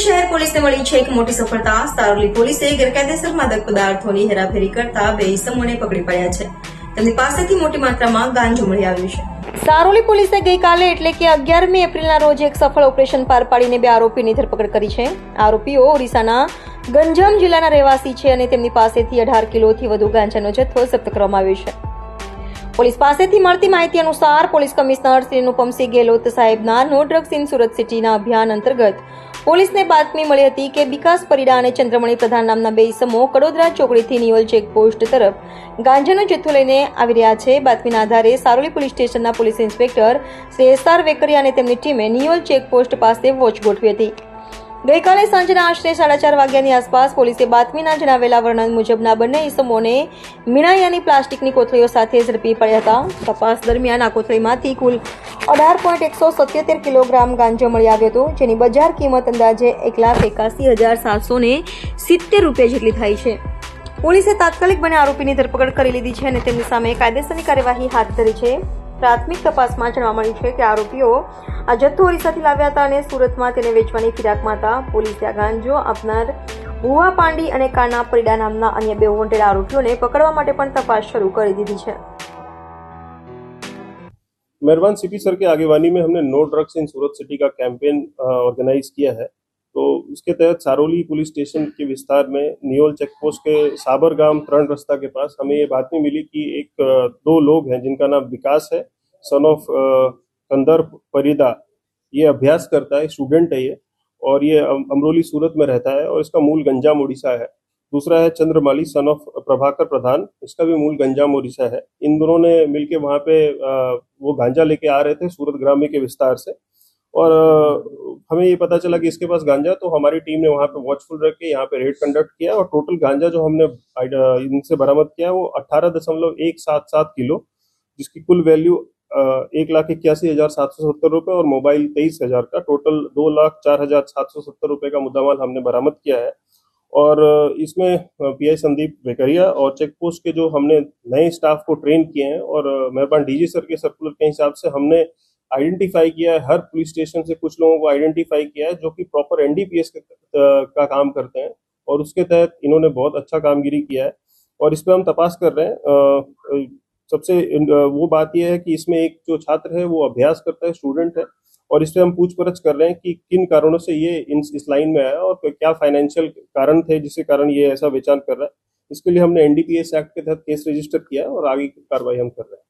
શહેર પોલીસને મળી છે એક મોટી સફળતા સારોલી પોલીસે ગેરકાયદેસર માદક પદાર્થોની હેરાફેરી કરતા બે ઇસમોને પકડી પડ્યા છે તેમની પાસેથી મોટી માત્રામાં ગાંજો મળી આવ્યું છે સારોલી પોલીસે ગઈકાલે એટલે કે અગિયારમી એપ્રિલના રોજ એક સફળ ઓપરેશન પાર પાડીને બે આરોપીની ધરપકડ કરી છે આરોપીઓ ઓરિસ્સાના ગંજામ જિલ્લાના રહેવાસી છે અને તેમની પાસેથી અઢાર કિલોથી વધુ ગાંજાનો જથ્થો જપ્ત કરવામાં આવ્યો છે પોલીસ પાસેથી મળતી માહિતી અનુસાર પોલીસ કમિશનર શ્રી અનુપમસિંહ ગેહલોત સાહેબના નો ડ્રગ્સ ઇન સુરત સિટીના અભિયાન અંતર્ગત પોલીસને બાતમી મળી હતી કે વિકાસ પરિડા અને ચંદ્રમણી પ્રધાન નામના બે ઇસમો કડોદરા ચોકડીથી નિયોલ ચેકપોસ્ટ તરફ ગાંજાનો જથ્થો લઈને આવી રહ્યા છે બાતમીના આધારે સારોલી પોલીસ સ્ટેશનના police inspector Shri S R Vekariya અને તેમની ટીમે નિયોલ ચેકપોસ્ટ પાસે વોચ ગોઠવી હતી ગઈકાલે સાંજના આશરે સાડા ચાર વાગ્યાની આસપાસ પોલીસે બાતમીના જણાવેલા વર્ણન મુજબના બંને ઇસમોને મીણાયાની પ્લાસ્ટિકની કોથળીઓ સાથે ઝડપી પડ્યા હતા તપાસ દરમિયાન આ કોથળીમાંથી કુલ અઢાર પોઈન્ટ એકસો સત્યોતેર કિલોગ્રામ ગાંજો મળી આવ્યો હતો જેની બજાર કિંમત અંદાજે એક લાખ એકાસી હજાર સાતસો ને સિત્તેર રૂપિયા જેટલી થાય છે પોલીસે તાત્કાલિક બંને આરોપીની ધરપકડ કરી લીધી છે અને તેમની સામે કાયદેસરની કાર્યવાહી હાથ ધરી છે પ્રાથમિક તપાસમાં જાણવા મળ્યું છે કે આરોપીઓ આ જથ્થો ઓરિસ્સાથી લાવ્યા હતા અને સુરતમાં તેને વેચવાની ફિરાકમાં હતા પોલીસે આ ગાંજો આપનાર ભુવા પાંડી અને કાના પરિડા નામના અન્ય બે વોન્ટેડ આરોપીઓને પકડવા માટે પણ તપાસ શરૂ કરી દીધી છે मेहरबान सिटी સર કે આગેવાની મેં हमने no drugs in Surat city का कैंपेन ऑर्गेनाइज किया है तो उसके तहत सारोली पुलिस स्टेशन के विस्तार में नियोल चेक पोस्ट के साबर गांव तरण रस्ता के पास हमें ये बात नहीं मिली कि एक दो लोग हैं जिनका नाम विकास है सन ऑफ कंदर परिदा ये अभ्यास करता है स्टूडेंट है ये और ये अमरोली सूरत में रहता है और इसका मूल गंजाम उड़ीसा है दूसरा है चंद्रमाली सन ऑफ प्रभाकर प्रधान इसका भी मूल गंजाम उड़ीसा है इन दोनों ने मिलके वहाँ पे वो गांजा लेके आ रहे थे सूरत ग्राम्य के विस्तार से और हमें ये पता चला कि इसके पास गांजा तो हमारी टीम ने वहाँ पे वॉचफुल रख के यहाँ पे रेड कंडक्ट किया और टोटल गांजा जो हमने इनसे बरामद किया वो अट्ठारह दशमलव एक सात सात किलो जिसकी कुल वैल्यू एक लाख इक्यासी हजार सात सौ सत्तर रुपये और मोबाइल तेईस हजार का टोटल दो लाख चार हजार सात सौ सत्तर रुपये का मुद्दा माल हमने बरामद किया है और इसमें पीआई संदीप बेकरिया और चेक पोस्ट के जो हमने नए स्टाफ को ट्रेन किए हैं और मेहरबान डीजी सर के सर्कुलर के हिसाब से हमने आइडेंटिफाई किया है हर पुलिस स्टेशन से कुछ लोगों को आइडेंटिफाई किया है जो कि प्रॉपर एनडीपीएस का, का, का काम करते हैं और उसके तहत इन्होंने बहुत अच्छा कामगिरी किया है और इस पर हम तपास कर रहे हैं सबसे वो बात यह है कि इसमें एक जो छात्र है वो अभ्यास करता है स्टूडेंट है और इस पर हम पूछ परछ कर रहे हैं कि किन कारणों से ये इन इस लाइन में आया और क्या फाइनेंशियल कारण थे जिसके कारण ये ऐसा विचार कर रहा है इसके लिए हमने एनडीपीएस एक्ट के तहत केस रजिस्टर किया है और आगे की कार्रवाई हम कर रहे हैं